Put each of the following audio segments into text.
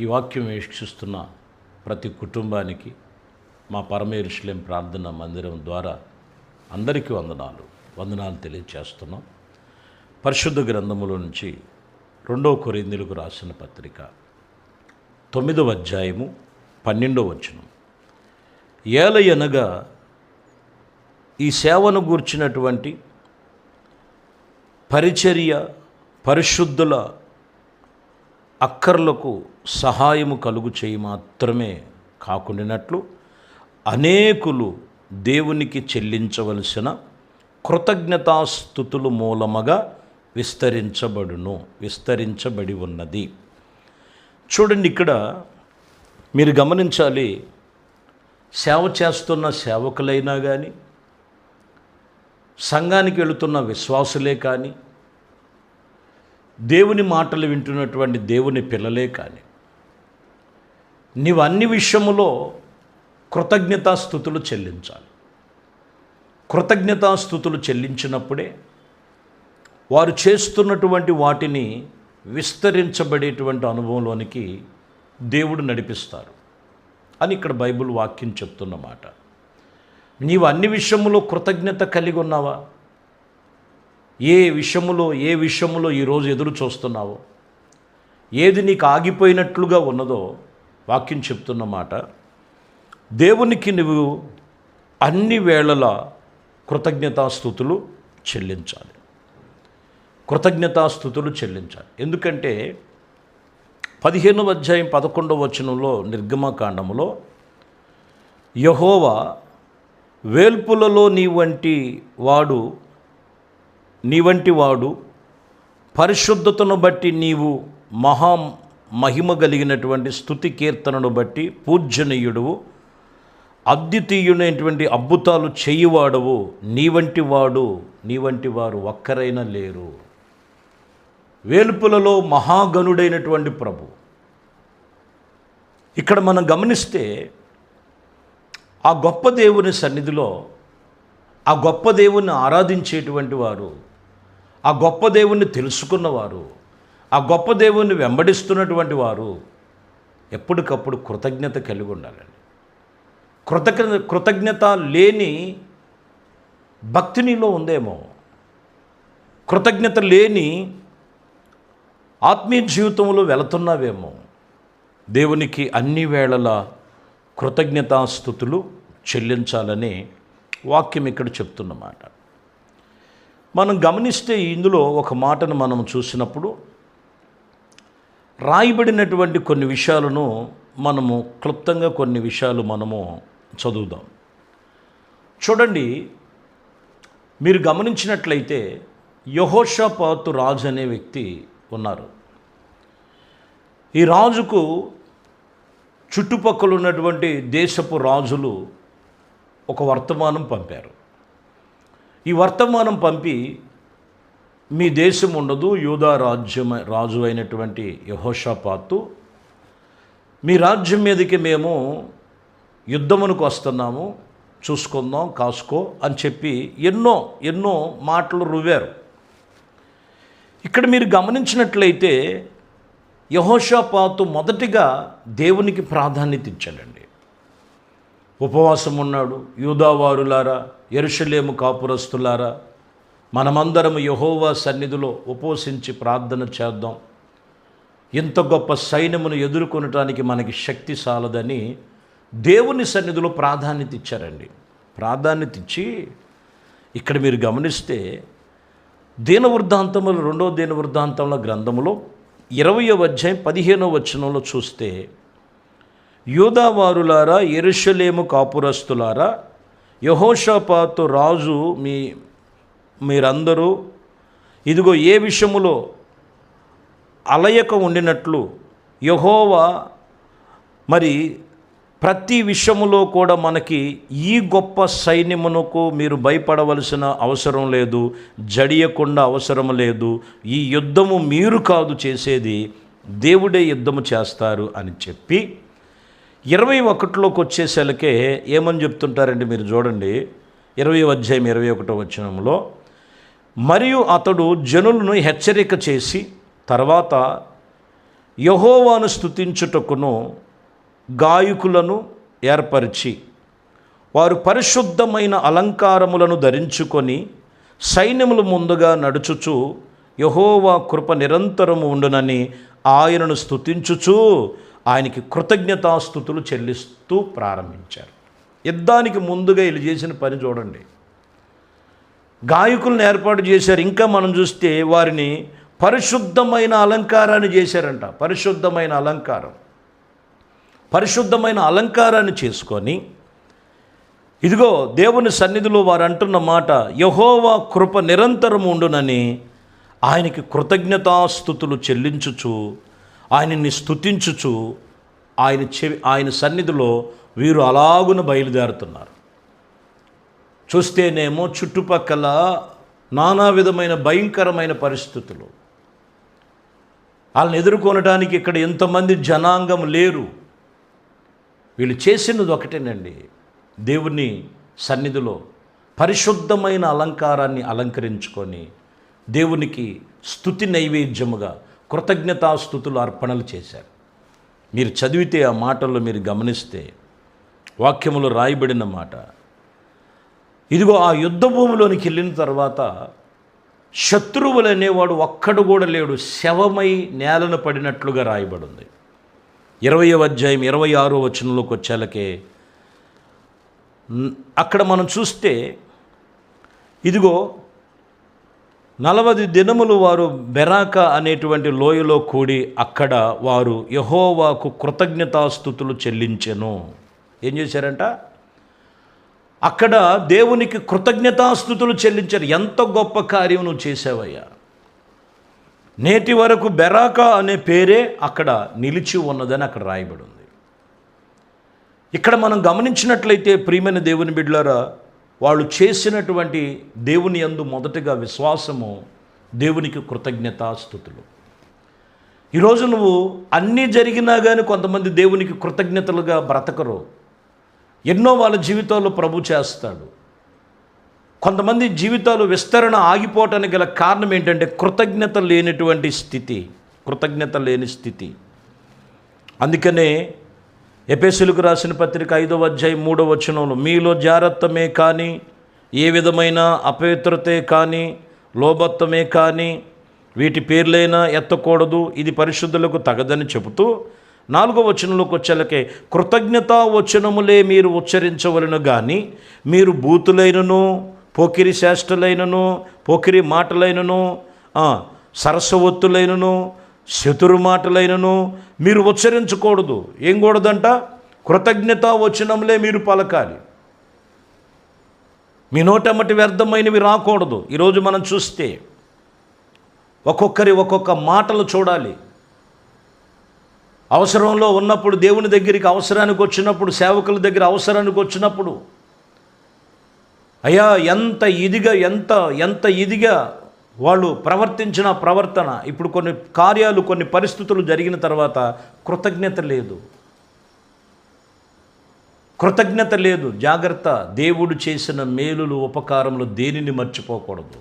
ఈ వాక్యం వీక్షిస్తున్న ప్రతి కుటుంబానికి మా పరమేరుషులేం ప్రార్థన మందిరం ద్వారా అందరికీ వందనాలు. వందనాలు తెలియజేస్తున్నాం పరిశుద్ధ గ్రంథములో నుంచి రెండవ కొరిందులకు రాసిన పత్రిక తొమ్మిదవ అధ్యాయము పన్నెండవ వచనం. ఏలయనగా ఈ సేవను గూర్చినటువంటి పరిచర్య పరిశుద్ధుల అక్కర్లకు సహాయము కలుగు చేయి మాత్రమే కాకుండానట్లు అనేకులు దేవునికి చెల్లించవలసిన కృతజ్ఞతాస్థుతులు మూలముగా విస్తరించబడును విస్తరించబడి ఉన్నది. చూడండి ఇక్కడ మీరు గమనించాలి సేవ చేస్తున్న సేవకులైనా కానీ సంఘానికి వెళుతున్న విశ్వాసులే కానీ దేవుని మాటలు వింటున్నటువంటి దేవుని పిల్లలే కానీ నీవు అన్ని విషయములో కృతజ్ఞతాస్థుతులు చెల్లించాలి. కృతజ్ఞతాస్థుతులు చెల్లించినప్పుడే వారు చేస్తున్నటువంటి వాటిని విస్తరించబడేటువంటి అనుభవంలోనికి దేవుడు నడిపిస్తారు అని ఇక్కడ బైబిల్ వాక్యం చెప్తున్నమాట. నీవు అన్ని విషయములో కృతజ్ఞత కలిగి ఉన్నావా? ఏ విషయములో ఏ విషయములో ఈరోజు ఎదురు చూస్తున్నావో? ఏది నీకు ఆగిపోయినట్లుగా ఉన్నదో వాక్యం చెప్తున్నమాట దేవునికి నువ్వు అన్ని వేళల కృతజ్ఞతాస్థుతులు చెల్లించాలి. కృతజ్ఞతాస్థుతులు చెల్లించాలి. ఎందుకంటే పదిహేనవ అధ్యాయం పదకొండవ వచనంలో నిర్గమకాండములో యహోవా వేల్పులలో నీ వంటి వాడు నీ వంటి వాడు పరిశుద్ధతను బట్టి నీవు మహా మహిమ కలిగినటువంటి స్థుతి కీర్తనను బట్టి పూజ్యనీయుడువు అద్వితీయుడైనటువంటి అద్భుతాలు చేయువాడవు నీ వంటి వాడు నీ వంటి వారు ఒక్కరైనా లేరు. వేలుపులలో మహాగణుడైనటువంటి ప్రభు. ఇక్కడ మనం గమనిస్తే ఆ గొప్ప దేవుని సన్నిధిలో ఆ గొప్ప దేవుణ్ణి ఆరాధించేటువంటి వారు ఆ గొప్ప దేవుణ్ణి తెలుసుకున్నవారు ఆ గొప్ప దేవుణ్ణి వెంబడిస్తున్నటువంటి వారు ఎప్పటికప్పుడు కృతజ్ఞత కలిగి ఉండాలండి. కృతజ్ఞ కృతజ్ఞత లేని భక్తి నీలో ఉందేమో. కృతజ్ఞత లేని ఆత్మీయ జీవితంలో వెళుతున్నావేమో. దేవునికి అన్ని వేళల కృతజ్ఞతాస్థుతులు చెల్లించాలని వాక్యం ఇక్కడ చెప్తున్నమాట. మనం గమనిస్తే ఇందులో ఒక మాటను మనం చూసినప్పుడు రాయబడినటువంటి కొన్ని విషయాలను మనము క్లుప్తంగా కొన్ని విషయాలు మనము చదువుదాం. చూడండి మీరు గమనించినట్లయితే యహోషాపాతు రాజు అనే వ్యక్తి ఉన్నారు. ఈ రాజుకు చుట్టుపక్కల ఉన్నటువంటి దేశపు రాజులు ఒక వర్తమానం పంపారు. ఈ వర్తమానం పంపి మీ దేశం ఉండదు యూదా రాజ్యం రాజు అయినటువంటి యహోషాపాతు. మీ రాజ్యం మీదకి మేము యుద్ధమునకు వస్తున్నాము చూసుకుందాం కాసుకో అని చెప్పి ఎన్నో ఎన్నో మాటలు రువ్వారు. ఇక్కడ మీరు గమనించినట్లయితే యహోషాపాతు మొదటిగా దేవునికి ప్రాధాన్యత ఇచ్చాడండి. ఉపవాసం ఉన్నాడు యూదావారులారా ఎరుషలేము కాపురస్తులారా మనమందరం యహోవా సన్నిధిలో ఉపవసించి ప్రార్థన చేద్దాం. ఇంత గొప్ప సైన్యమును ఎదుర్కొనటానికి మనకి శక్తి సాలదని దేవుని సన్నిధిలో ప్రాధాన్యత ఇచ్చారండి. ప్రాధాన్యత ఇచ్చి ఇక్కడ మీరు గమనిస్తే దీన వృద్ధాంతములు రెండో దీన వృద్ధాంతముల గ్రంథములో ఇరవయో అధ్యాయం పదిహేనో వచనంలో చూస్తే యూదావారులారా ఎరుషలేము కాపురస్తులారా యహోషపాతు రాజు మీ మీరందరూ ఇదిగో ఏ విషయములో అలయక ఉండినట్లు యహోవా మరి ప్రతి విషయములో కూడా మనకి ఈ గొప్ప సైన్యమునకు మీరు భయపడవలసిన అవసరం లేదు జడియకుండా అవసరం లేదు. ఈ యుద్ధము మీరు కాదు చేసేది దేవుడే యుద్ధము చేస్తారు అని చెప్పి ఇరవై ఒకటిలోకి వచ్చేసరికే ఏమని చెప్తుంటారండి మీరు చూడండి. ఇరవై అధ్యాయం ఇరవై ఒకటో వచనంలో మరియు అతడు జనులను హెచ్చరిక చేసి తర్వాత యహోవాను స్థుతించుటకును గాయకులను ఏర్పరిచి వారు పరిశుద్ధమైన అలంకారములను ధరించుకొని సైన్యములు ముందుగా నడుచుచు యహోవా కృప నిరంతరము ఉండునని ఆయనను స్థుతించుచూ ఆయనకి కృతజ్ఞతాస్థుతులు చెల్లిస్తూ ప్రారంభించారు. యుద్ధానికి ముందుగా వీళ్ళు చేసిన పని చూడండి. గాయకులను ఏర్పాటు చేశారు. ఇంకా మనం చూస్తే వారిని పరిశుద్ధమైన అలంకారాన్ని చేశారంట. పరిశుద్ధమైన అలంకారం. పరిశుద్ధమైన అలంకారాన్ని చేసుకొని ఇదిగో దేవుని సన్నిధిలో వారు అంటున్న మాట యహోవా కృప నిరంతరం ఉండునని ఆయనకి కృతజ్ఞతాస్థుతులు చెల్లించుచు ఆయనని స్థుతించుచు ఆయన చెవి ఆయన సన్నిధిలో వీరు అలాగున బయలుదేరుతున్నారు. చూస్తేనేమో చుట్టుపక్కల నానా విధమైన భయంకరమైన పరిస్థితులు. వాళ్ళని ఎదుర్కొనడానికి ఇక్కడ ఎంతమంది జనాంగం లేరు. వీళ్ళు చేసినది ఒకటేనండి. దేవుని సన్నిధిలో పరిశుద్ధమైన అలంకారాన్ని అలంకరించుకొని దేవునికి స్థుతి నైవేద్యముగా కృతజ్ఞతాస్థుతులు అర్పణలు చేశారు. మీరు చదివితే ఆ మాటల్లో మీరు గమనిస్తే వాక్యములో రాయబడిన మాట ఇదిగో ఆ యుద్ధ భూమిలోనికి వెళ్ళిన తర్వాత శత్రువులు అనేవాడు ఒక్కడు కూడా లేడు శవమై నేలను పడినట్లుగా రాయబడింది. ఇరవయో అధ్యాయం ఇరవై ఆరో వచనంలోకి వచ్చేలకే అక్కడ మనం చూస్తే ఇదిగో నలభై దినములు వారు బెరాక అనేటువంటి లోయలో కూడి అక్కడ వారు యహోవాకు కృతజ్ఞతాస్థుతులు చెల్లించెను. ఏం చేశారంట? అక్కడ దేవునికి కృతజ్ఞతాస్థుతులు చెల్లించారు. ఎంత గొప్ప కార్యం నువ్వు చేసావయ్యా నేటి వరకు బెరాక అనే పేరే అక్కడ నిలిచి ఉన్నదని అక్కడ రాయబడి ఉంది ఇక్కడ మనం గమనించినట్లయితే ప్రియమైన దేవుని బిడ్డలారా వాళ్ళు చేసినటువంటి దేవుని యందు మొదటగా విశ్వాసము దేవునికి కృతజ్ఞతాస్థుతులు ఈరోజు నువ్వు అన్నీ జరిగినా కానీ కొంతమంది దేవునికి కృతజ్ఞతలుగా బ్రతకరు. ఎన్నో వాళ్ళ జీవితాల్లో ప్రభు చేస్తాడు. కొంతమంది జీవితాలు విస్తరణ ఆగిపోవటానికి గల కారణం ఏంటంటే కృతజ్ఞత లేనటువంటి స్థితి కృతజ్ఞత లేని స్థితి. అందుకనే ఎపేసులకు రాసిన పత్రిక ఐదవ అధ్యాయం మూడవ వచనంలో మీలో జాగ్రత్తమే కానీ ఏ విధమైన అపవిత్రతే కానీ లోభత్వమే కానీ వీటి పేర్లైనా ఎత్తకూడదు. ఇది పరిశుద్ధులకు తగదని చెబుతూ నాలుగో వచనంలోకి వచ్చేలకే కృతజ్ఞతా వచనములే మీరు ఉచ్చరించవలను కానీ మీరు బూతులైనను పోకిరి శాస్త్రులైనను పోకిరి మాటలైనను సరస్వత్తులైనను శతురు మాటలైనను మీరు ఉచ్చరించకూడదు. ఏం కూడదంట? కృతజ్ఞత వచనంలే మీరు పలకాలి. మీ నోటమ్మటి వ్యర్థమైనవి రాకూడదు. ఈరోజు మనం చూస్తే ఒక్కొక్కరి ఒక్కొక్క మాటలు చూడాలి. అవసరంలో ఉన్నప్పుడు దేవుని దగ్గరికి అవసరానికి వచ్చినప్పుడు సేవకుల దగ్గర అవసరానికి వచ్చినప్పుడు అయ్యా ఎంత ఇదిగా ఎంత ఎంత ఇదిగా వాళ్ళు ప్రవర్తించిన ప్రవర్తన ఇప్పుడు కొన్ని కార్యాలు కొన్ని పరిస్థితులు జరిగిన తర్వాత కృతజ్ఞత లేదు. కృతజ్ఞత లేదు. జాగ్రత్త దేవుడు చేసిన మేలులు ఉపకారములు దేనిని మర్చిపోకూడదు.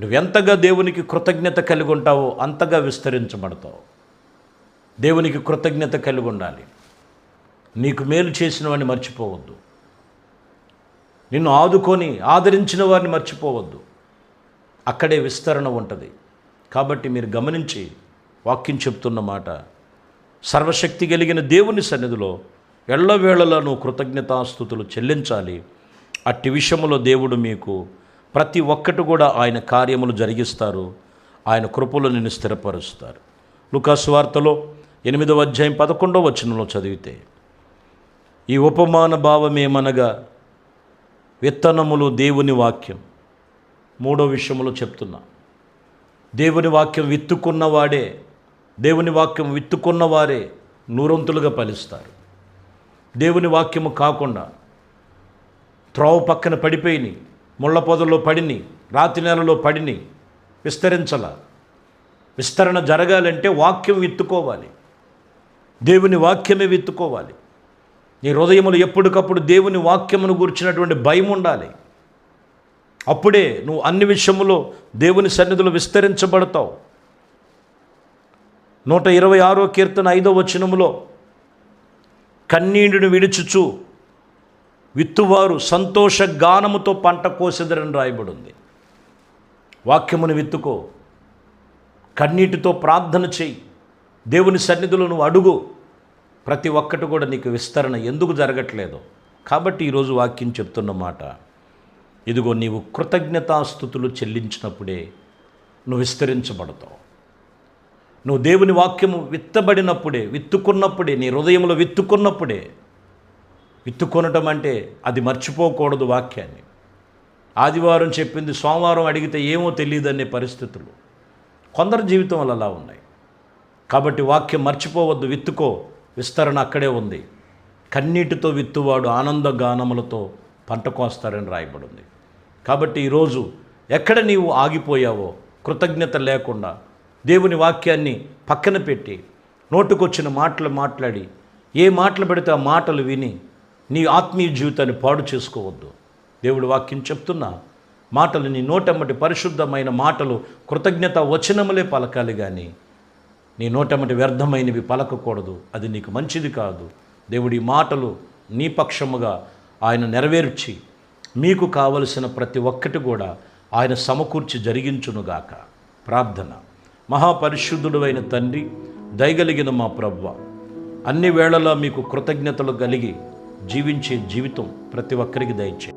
నువ్వెంతగా దేవునికి కృతజ్ఞత కలిగి ఉంటావో అంతగా విస్తరించబడతావు. దేవునికి కృతజ్ఞత కలిగి ఉండాలి. నీకు మేలు చేసిన వాడిని మర్చిపోవద్దు. నిన్ను ఆదుకొని ఆదరించిన వారిని మర్చిపోవద్దు. అక్కడే విస్తరణ ఉంటుంది. కాబట్టి మీరు గమనించి వాక్యం చెప్తున్న మాట సర్వశక్తి కలిగిన దేవుని సన్నిధిలో ఎళ్ళవేళలను కృతజ్ఞతాస్థుతులు చెల్లించాలి. అట్టి విషయంలో దేవుడు మీకు ప్రతి ఒక్కటి కూడా ఆయన కార్యములు జరిగిస్తారు. ఆయన కృపలు నిన్ను స్థిరపరుస్తారు. లుకాసు వార్తలో ఎనిమిదవ అధ్యాయం పదకొండవ వచనంలో చదివితే ఈ ఉపమాన భావమేమనగా విత్తనములు దేవుని వాక్యం. మూడో విషయంలో చెప్తున్నా. దేవుని వాక్యం విత్తుకున్నవాడే దేవుని వాక్యం విత్తుకున్నవారే నూరంతులుగా ఫలిస్తారు. దేవుని వాక్యము కాకుండా త్రోవ పక్కన పడిపోయినాయి ముళ్ళ పొదల్లో పడిని రాతి నెలలో పడిని విస్తరించాల. విస్తరణ జరగాలంటే వాక్యం విత్తుకోవాలి. దేవుని వాక్యమే విత్తుకోవాలి. నీ హృదయములు ఎప్పటికప్పుడు దేవుని వాక్యమును గురించినటువంటి భయం ఉండాలి అప్పుడే నువ్వు అన్ని విషయములో దేవుని సన్నిధిలో విస్తరించబడతావు. నూట ఇరవై ఆరో కీర్తన ఐదో వచనములో కన్నీటిని విడుచుచు విత్తువారు సంతోష గానముతో పంట కోసెదరని రాయబడింది. వాక్యమును విత్తుకో కన్నీటితో ప్రార్థన చేయి. దేవుని సన్నిధిలో నువ్వు అడుగు ప్రతి ఒక్కటి కూడా నీకు విస్తరణ ఎందుకు జరగట్లేదు? కాబట్టి ఈరోజు వాక్యం చెప్తున్న మాట ఇదిగో నీవు కృతజ్ఞతాస్థుతులు చెల్లించినప్పుడే నువ్వు విస్తరించబడతావు. నువ్వు దేవుని వాక్యము విత్తబడినప్పుడే విత్తుకున్నప్పుడే నీ హృదయంలో విత్తుకున్నప్పుడే విత్తుకొనటం అంటే అది మర్చిపోకూడదు వాక్యాన్ని. ఆదివారం చెప్పింది సోమవారం అడిగితే ఏమో తెలియదనే పరిస్థితులు. కొందరి జీవితం అలా ఉన్నాయి. కాబట్టి వాక్యం మర్చిపోవద్దు విత్తుకో విస్తరణ అక్కడే ఉంది. కన్నీటితో విత్తువాడు ఆనంద గానములతో పంట కోస్తారని రాయబడింది. కాబట్టి ఈరోజు ఎక్కడ నీవు ఆగిపోయావో కృతజ్ఞత లేకుండా దేవుని వాక్యాన్ని పక్కన పెట్టి నోటుకొచ్చిన మాటలు మాట్లాడి ఏ మాటలు పెడితే ఆ మాటలు విని నీ ఆత్మీయ జీవితాన్ని పాడు చేసుకోవద్దు. దేవుడు వాక్యం చెప్తున్నా మాటలు నీ నోటమ్మటి పరిశుద్ధమైన మాటలు కృతజ్ఞత వచనములే పలకాలి కానీ నీ నోటమ్మటి వ్యర్థమైనవి పలకకూడదు. అది నీకు మంచిది కాదు. దేవుడి మాటలు నీ పక్షముగా ఆయన నెరవేర్చి మీకు కావలసిన ప్రతి ఒక్కటి కూడా ఆయన సమకూర్చి జరిగించునుగాక. ప్రార్థన. మహాపరిశుద్ధుడు అయిన తండ్రి దయగలిగిన మా ప్రవ్వ అన్ని వేళలా మీకు కృతజ్ఞతలు కలిగి జీవించే జీవితం ప్రతి ఒక్కరికి దయచేయండి